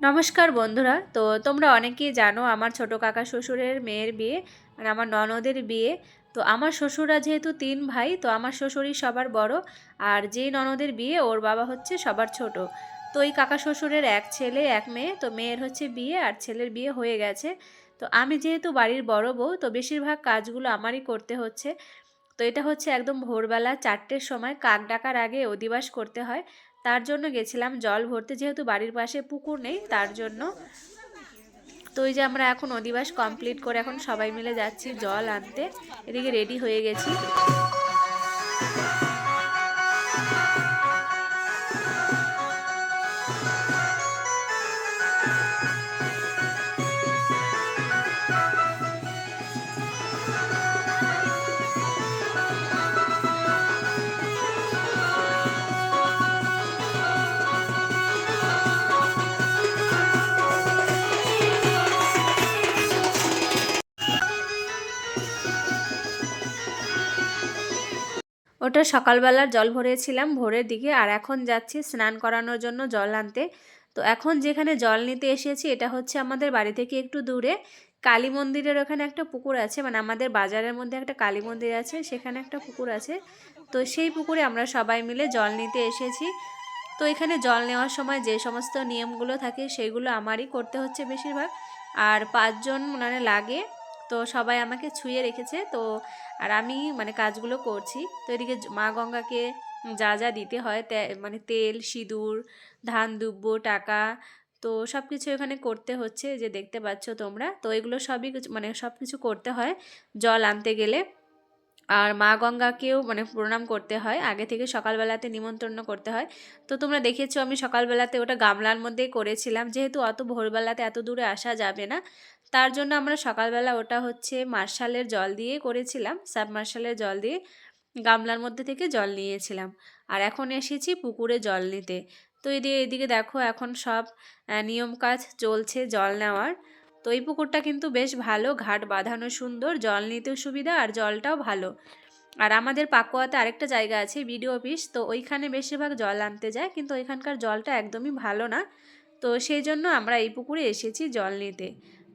নমস্কার বন্ধুরা। তো তোমরা অনেকেই জানো আমার ছোট কাকা শ্বশুরের মেয়ের বিয়ে মানে আমার ননদের বিয়ে। তো আমার শ্বশুররা যেহেতু তিন ভাই, তো আমার শ্বশুরই সবার বড় আর যেই ননদের বিয়ে, ওর বাবা হচ্ছে সবার ছোট। তো এই কাকা শ্বশুরের এক ছেলে, এক মেয়ে, তো মেয়ের হচ্ছে বিয়ে আর ছেলের বিয়ে হয়ে গেছে। তো আমি যেহেতু বাড়ির বড় বউ, তো বেশিরভাগ কাজগুলো আমারই করতে হচ্ছে। তো এটা হচ্ছে একদম ভোরবেলা চারটের সময়, কাক ডাকার আগে অধিবাস করতে হয়। তার জন্য গেছিলাম, জল ভরতে। যেহেতু বাড়ির পাশে পুকুর নেই, তার জন্য। তো ওই যে আমরা এখন অধিবাস কমপ্লিট করে এখন সবাই মিলে যাচ্ছি জল আনতে। এদিকে রেডি হয়ে গেছি। ওটা সকালবেলার জল ভরেছিলাম, ভোরের দিকে, আর এখন যাচ্ছি স্নান করানোর জন্য জল আনতে। তো এখন যেখানে জল নিতে এসেছি, এটা হচ্ছে আমাদের বাড়ি থেকে একটু দূরে। কালী মন্দিরের ওখানে একটা পুকুর আছে মানে আমাদের বাজারের মধ্যে একটা কালী মন্দির আছে, সেখানে একটা পুকুর আছে। তো সেই পুকুরে আমরা সবাই মিলে জল নিতে এসেছি। তো এখানে জল নেওয়ার সময় যে সমস্ত নিয়মগুলো থাকে, সেগুলো আমারই করতে হচ্ছে বেশিরভাগ। আর পাঁচজন মানে লাগে তো সবাই আমাকে ছুঁয়ে রেখেছে, তো আর আমি মানে কাজগুলো করছি। তো এদিকে মা গঙ্গাকে যা যা দিতে হয় মানে তেল, সিঁদুর, ধান দুব্য টাকা, তো সব কিছু এখানে করতে হচ্ছে যে দেখতে পাচ্ছ তোমরা। তো এগুলো সবই মানে সব কিছু করতে হয় জল আনতে গেলে। আর মা গঙ্গাকেও মানে প্রণাম করতে হয়। আগে থেকে সকালবেলাতে নিমন্ত্রণ করতে হয়। তো তোমরা দেখেছ আমি সকালবেলাতে ওটা গামলার মধ্যেই করেছিলাম। যেহেতু অত ভোরবেলাতে এত দূরে আসা যাবে না তার জন্য আমরা সকালবেলা ওটা হচ্ছে মার্শালের জল দিয়ে করেছিলাম সাব মার্শালের জল দিয়ে গামলার মধ্যে থেকে জল নিয়েছিলাম। আর এখন এসেছি পুকুরে জল নিতে। তো এদিকে এদিকে দেখো এখন সব নিয়ম কাজ চলছে জল নেওয়ার। তো এই পুকুরটা কিন্তু বেশ ভালো, ঘাট বাঁধানো সুন্দর, জল নিতেও সুবিধা আর জলটাও ভালো। আর আমাদের পাকুয়াতে আরেকটা জায়গা আছে বিডিও অফিস, তো ওইখানে বেশিরভাগ জল আনতে যায়, কিন্তু ওইখানকার জলটা একদমই ভালো না। তো সেই জন্য আমরা এই পুকুরে এসেছি জল নিতে।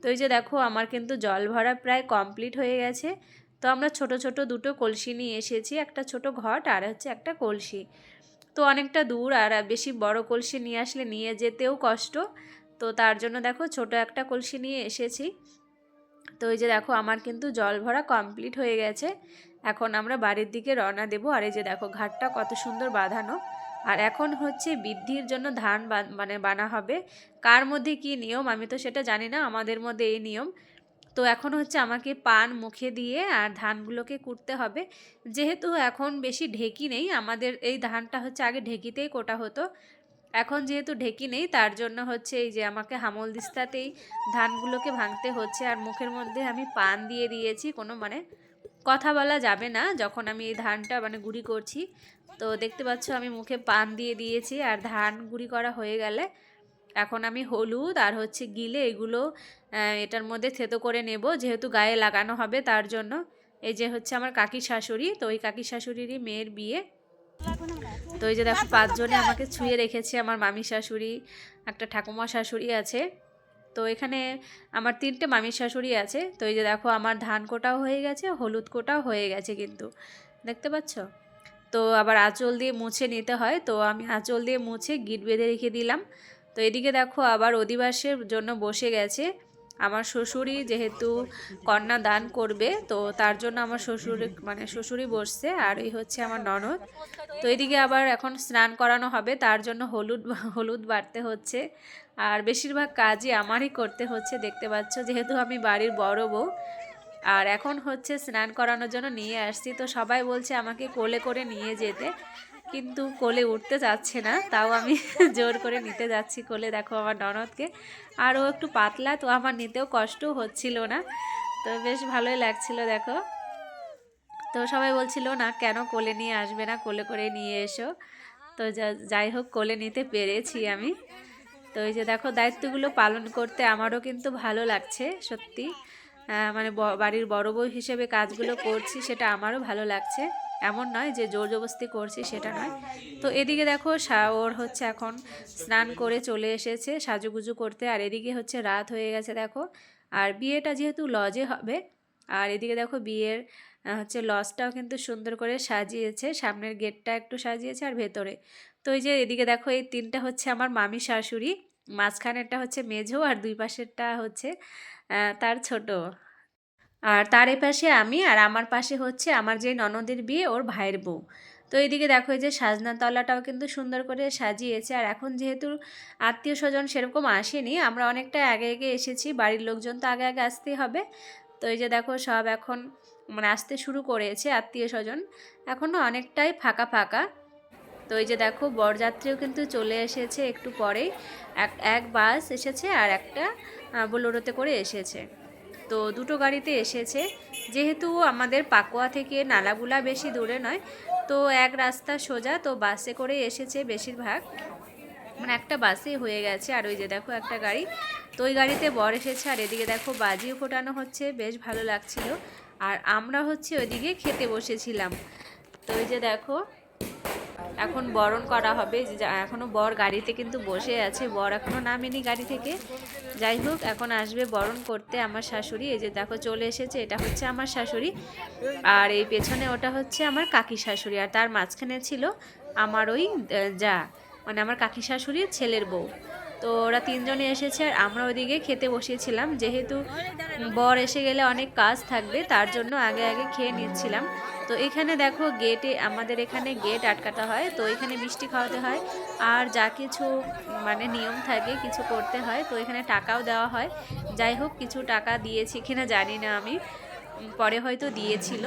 তো এই যে দেখো, আমার কিন্তু জল ভরা প্রায় কমপ্লিট হয়ে গেছে। তো আমরা ছোট ছোট দুটো কলসি নিয়ে এসেছি, একটা ছোট ঘট আর হচ্ছে একটা কলসি। তো অনেকটা দূর আর বেশি বড় কলসি নিয়ে আসলে নিয়ে যেতেও কষ্ট। তো তার জন্য দেখো, ছোট একটা কলসি নিয়ে এসেছি। তো এই যে দেখো, আমার কিন্তু জল ভরা কমপ্লিট হয়ে গেছে। এখন আমরা বাড়ির দিকে রওনা দেবো। আর এই যে দেখো, ঘাটটা কত সুন্দর বাঁধানো। আর এখন হচ্ছে বৃদ্ধির জন্য ধান মানে বানা হবে। কার মধ্যে কি নিয়ম? আমি তো সেটা জানি না, আমাদের মধ্যে এই নিয়ম। তো এখন হচ্ছে আমাকে পান মুখে দিয়ে আর ধানগুলোকে কুটতে হবে। যেহেতু এখন বেশি ঢেকি নেই, আমাদের এই ধানটা হচ্ছে আগে ঢেকিতেই কোটা হতো। এখন যেহেতু ঢেকি নেই, তার জন্য হচ্ছে এই যে আমাকে হামল দিস্তাতেই ধানগুলোকে ভাঙতে হচ্ছে। আর মুখের মধ্যে আমি পান দিয়ে দিয়েছি কোনো মানে কথা বলা যাবে না যখন আমি এই ধানটা মানে গুঁড়ি করছি। তো দেখতে পাচ্ছ আমি মুখে পান দিয়ে দিয়েছি আর ধান গুঁড়ি করা হয়ে গেলে এখন আমি হলুদ আর হচ্ছে গিলে এগুলো এটার মধ্যে থেতো করে নেব যেহেতু গায়ে লাগানো হবে তার জন্য। এই যে হচ্ছে আমার কাকি শাশুড়ি, তো ওই কাকি শাশুড়িরই মেয়ের বিয়ে। তো এই যে দেখো পাঁচজনে আমাকে ছুঁয়ে রেখেছে আমার মামি শাশুড়ি, একটা ঠাকুমা শাশুড়ি আছে। তো এখানে আমার তিনটে মামির শাশুড়ি আছে। তো এই যে দেখো আমার ধান কোটাও হয়ে গেছে, হলুদ কোটাও হয়ে গেছে কিন্তু। দেখতে পাচ্ছ? তো আবার আঁচল দিয়ে মুছে নিতে হয়। তো আমি আঁচল দিয়ে মুছে গিট বেঁধে রেখে দিলাম। তো এদিকে দেখো আবার অধিবাসের জন্য বসে গেছে। আমার শ্বশুরই যেহেতু কন্যা দান করবে, তো তার জন্য আমার শ্বশুর মানে শ্বশুরই বসছে। আর এই হচ্ছে আমার ননদ। তো এদিকে আবার এখন স্নান করানো হবে। তার জন্য হলুদ হলুদ বাড়তে হচ্ছে। আর বেশিরভাগ কাজই আমারই করতে হচ্ছে, দেখতে পাচ্ছ। যেহেতু আমি বাড়ির বড় বউ, আর এখন হচ্ছে স্নান করানোর জন্য নিয়ে আসছি। তো সবাই বলছে আমাকে কোলে করে নিয়ে যেতে, কিন্তু কোলে উঠতে যাচ্ছে না, তাও আমি জোর করে নিতে যাচ্ছি কোলে। দেখো আমার ননদকে, আর ও একটু পাতলা, তো আমার নিতেও কষ্টও হচ্ছিল না। তো বেশ ভালোই লাগছিল, দেখো। তো সবাই বলছিল, না, কেন কোলে নিয়ে আসবে না? কোলে করে নিয়ে এসো। তো যাই হোক, কোলে নিতে পেরেছি আমি। তো এই যে দেখো দায়িত্বগুলো পালন করতে আমারও কিন্তু ভালো লাগছে, সত্যি। মানে বাড়ির বড় বউ হিসেবে কাজগুলো করছি, সেটা আমারও ভালো লাগছে। এমন নয় যে জোর জবস্তি করছি, সেটা নয়। তো এদিকে দেখো ওর হচ্ছে এখন স্নান করে চলে এসেছে সাজুগুজু করতে, আর এদিকে হচ্ছে রাত হয়ে গেছে দেখো। আর বিয়েটা যেহেতু লজে হবে, আর এদিকে দেখো বিয়ের হচ্ছে লজটাও কিন্তু সুন্দর করে সাজিয়েছে, সামনের গেটটা একটু সাজিয়েছে আর ভেতরে। তো এই যে এদিকে দেখো এই তিনটা হচ্ছে আমার মামি শাশুড়ি, মাঝখানেরটা হচ্ছে মেঝো আর দুই পাশেরটা হচ্ছে তার ছোট। আর তার পাশে আমি আর আমার পাশে হচ্ছে আমার যে ননদের বিয়ে, ওর ভাইয়ের বউ। তো এইদিকে দেখো এই যে সাজনা তলাটাও কিন্তু সুন্দর করে সাজিয়েছে। আর এখন যেহেতু আত্মীয় স্বজন সেরকম আসেনি, আমরা অনেকটা আগে আগে এসেছি, বাড়ির লোকজন তো আগে আগে আসতেই হবে। তো এই যে দেখো সব এখন মানে আসতে শুরু করেছে আত্মীয় স্বজন। এখনও অনেকটাই ফাঁকা ফাঁকা। তো এই যে দেখো, বরযাত্রীও কিন্তু চলে এসেছে একটু পরেই। এক এক বাস এসেছে আর একটা বোলেরোতে করে এসেছে। তো দুটো গাড়িতে এসেছে। যেহেতু আমাদের পাকোয়া থেকে নালাগুলা বেশি দূরে নয়, তো এক রাস্তা সোজা তো বাসে করে এসেছে বেশিরভাগ। মানে একটা বাসেই হয়ে গেছে। আর ওই যে দেখো একটা গাড়ি। তো ওই গাড়িতে বর এসেছে আর এদিকে দেখো বাজিও ফোটানো হচ্ছে। বেশ ভালো লাগছিল। আর আমরা হচ্ছে ওইদিকে খেতে বসেছিলাম। তো ওই যে দেখো, এখন বরণ করা হবে। যে যা- এখনও বর গাড়িতে কিন্তু বসে আছে। বর এখনও নামেনি গাড়ি থেকে। যাই হোক, এখন আসবে বরণ করতে আমার শাশুড়ি। এই যে দেখো, চলে এসেছে। এটা হচ্ছে আমার শাশুড়ি। আর এই পেছনে ওটা হচ্ছে আমার কাকি শাশুড়ি। আর তার মাঝখানে ছিল আমার ওই যা মানে আমার কাকি শাশুড়ির ছেলের বউ। তো ওরা তিনজনে এসেছে আর আমরা ওইদিকে খেতে বসিয়েছিলাম। যেহেতু বর এসে গেলে অনেক কাজ থাকবে, তার জন্য আগে আগে খেয়ে নিচ্ছিলাম। তো এখানে দেখো গেটে, আমাদের এখানে গেট আটকাতে হয়, তো এখানে মিষ্টি খাওয়াতে হয়। আর যা কিছু মানে নিয়ম থাকে, কিছু করতে হয়, তো এখানে টাকাও দেওয়া হয়। যাই হোক, কিছু টাকা দিয়েছি কিনা জানি না আমি। পরে হয়তো দিয়েছিল।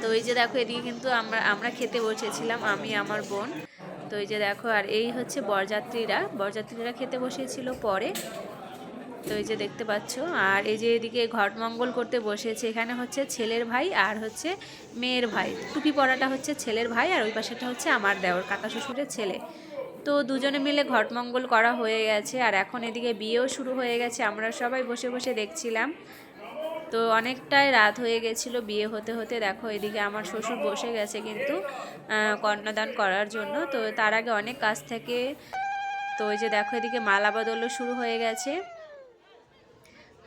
তো এই যে দেখো, এদিকে কিন্তু আমরা আমরা খেতে বসেছিলাম, আমি, আমার বোন। তো এই যে দেখো, আর এই হচ্ছে বরযাত্রীরা। বরযাত্রীরা খেতে বসেছিল পরে। তো এই যে দেখতে পাচ্ছ, আর এই যে এদিকে ঘটমঙ্গল করতে বসেছে এখানে হচ্ছে ছেলের ভাই আর হচ্ছে মেয়ের ভাই। টুপি পরাটা হচ্ছে ছেলের ভাই, আর ওই পাশেটা হচ্ছে আমার দেওর, কাকা শ্বশুরের ছেলে। তো দুজনে মিলে ঘটমঙ্গল করা হয়ে গেছে, আর এখন এদিকে বিয়েও শুরু হয়ে গেছে, আমরা সবাই বসে বসে দেখছিলাম। তো অনেকটাই রাত হয়ে গেছিল বিয়ে হতে হতে। দেখো, এদিকে আমার শ্বশুর বসে গেছে কিন্তু কন্যাদান করার জন্য। তো তার আগে অনেক কাজ থেকে। তো ওই যে দেখো, এদিকে মালা বদলও শুরু হয়ে গেছে।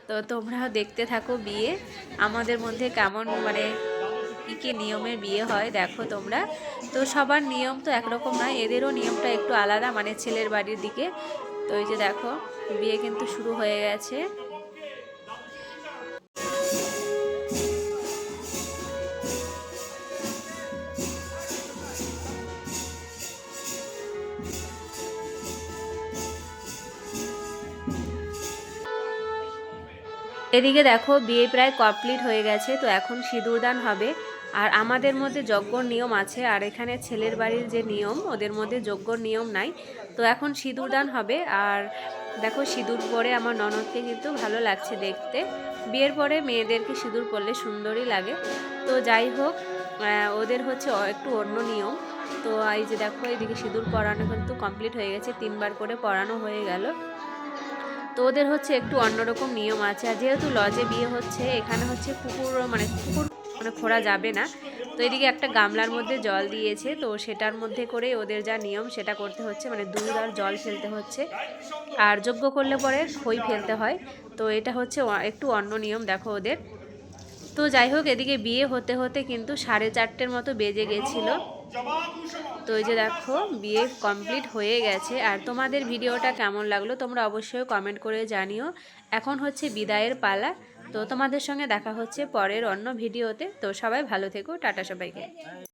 তো তোমরা দেখতে থাকো বিয়ে। আমাদের মধ্যে কেমন মানে কী কী নিয়মের বিয়ে হয় দেখো তোমরা। তো সবার নিয়ম তো একরকম নয়, এদেরও নিয়মটা একটু আলাদা মানে ছেলের বাড়ির দিকে। তো ওই যে দেখো, বিয়ে কিন্তু শুরু হয়ে গেছে। এদিকে দেখো, বিয়ে প্রায় কমপ্লিট হয়ে গেছে, তো এখন সিঁদুরদান হবে। আর আমাদের মধ্যে যজ্ঞর নিয়ম আছে, আর এখানে ছেলের বাড়ির যে নিয়ম, ওদের মধ্যে যজ্ঞর নিয়ম নাই। তো এখন সিঁদুরদান হবে, আর দেখো, সিঁদুর পরে আমার ননদকে কিন্তু ভালো লাগছে দেখতে। বিয়ের পরে মেয়েদেরকে সিঁদুর পরলে সুন্দরই লাগে। তো যাই হোক ওদের হচ্ছে একটু অন্য নিয়ম। তো এই যে দেখো, এদিকে সিঁদুর পরানো কিন্তু কমপ্লিট হয়ে গেছে, তিনবার করে পরানো হয়ে গেল। তো ওদের হচ্ছে একটু অন্যরকম নিয়ম আছে। আর যেহেতু লজে বিয়ে হচ্ছে, এখানে হচ্ছে পুকুর মানে পুকুর মানে খোঁড়া যাবে না। তো এদিকে একটা গামলার মধ্যে জল দিয়েছে, তো সেটার মধ্যে করে ওদের যা নিয়ম সেটা করতে হচ্ছে। মানে দুধ আর জল ফেলতে হচ্ছে। আর যোগ্য করলে পরে খই ফেলতে হয়। তো এটা হচ্ছে একটু অন্য নিয়ম, দেখো ওদের। তো যাই হোক, এদিকে বিয়ে হতে হতে কিন্তু সাড়ে চারটের মতো বেজে গেছিল। তো এই যে দেখো, বিয়ে কমপ্লিট হয়ে গেছে। আর তোমাদের ভিডিওটা কেমন লাগল তোমরা অবশ্যই কমেন্ট করে জানিও। এখন হচ্ছে বিদায়ের পালা। তো তোমাদের সঙ্গে দেখা হচ্ছে পরের অন্য ভিডিওতে। তো সবাই ভালো থেকো, টাটা সবাইকে।